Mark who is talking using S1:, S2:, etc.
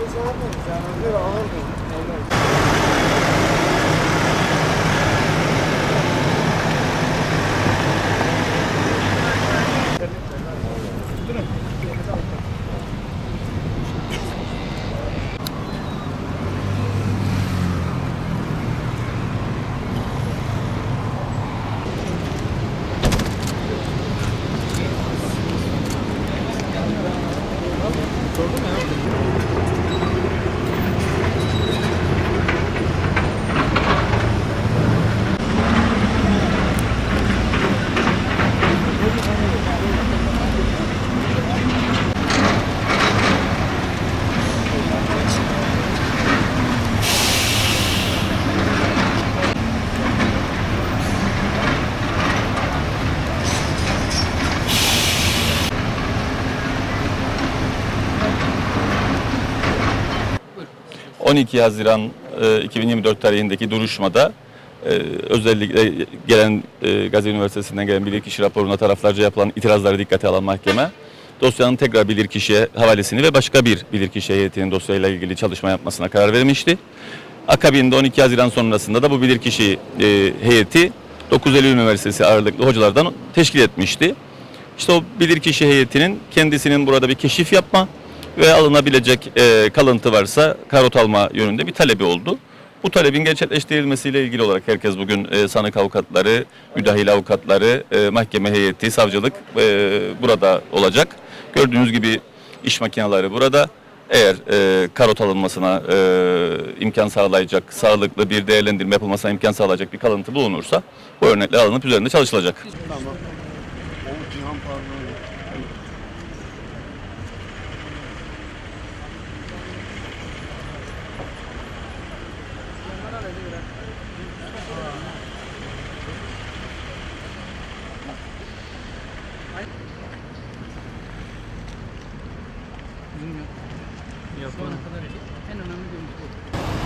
S1: Deniz abi, sen alır alır mısın? 12 Haziran e, 2024 tarihindeki duruşmada e, özellikle gelen e, Gazi Üniversitesi'nden gelen bilirkişi raporuna taraflarca yapılan itirazları dikkate alan mahkeme dosyanın tekrar bilirkişiye havalesini ve başka bir bilirkişi heyetinin dosyayla ilgili çalışma yapmasına karar vermişti. Akabinde 12 Haziran sonrasında da bu bilirkişi e, heyeti 9 Eylül Üniversitesi ağırlıklı hocalardan teşkil etmişti. İşte o bilirkişi heyetinin kendisinin burada bir keşif yapma ve alınabilecek e, kalıntı varsa karot alma yönünde bir talebi oldu. Bu talebin gerçekleştirilmesiyle ilgili olarak herkes bugün e, sanık avukatları, müdahil avukatları, e, mahkeme heyeti, savcılık e, burada olacak. Gördüğünüz gibi iş makineleri burada. Eğer e, karot alınmasına e, imkan sağlayacak, sağlıklı bir değerlendirme yapılmasına imkan sağlayacak bir kalıntı bulunursa bu örnekler alınıp üzerinde çalışılacak.
S2: Tamam. O pardon.
S3: Şu ana kadar en önemli bu.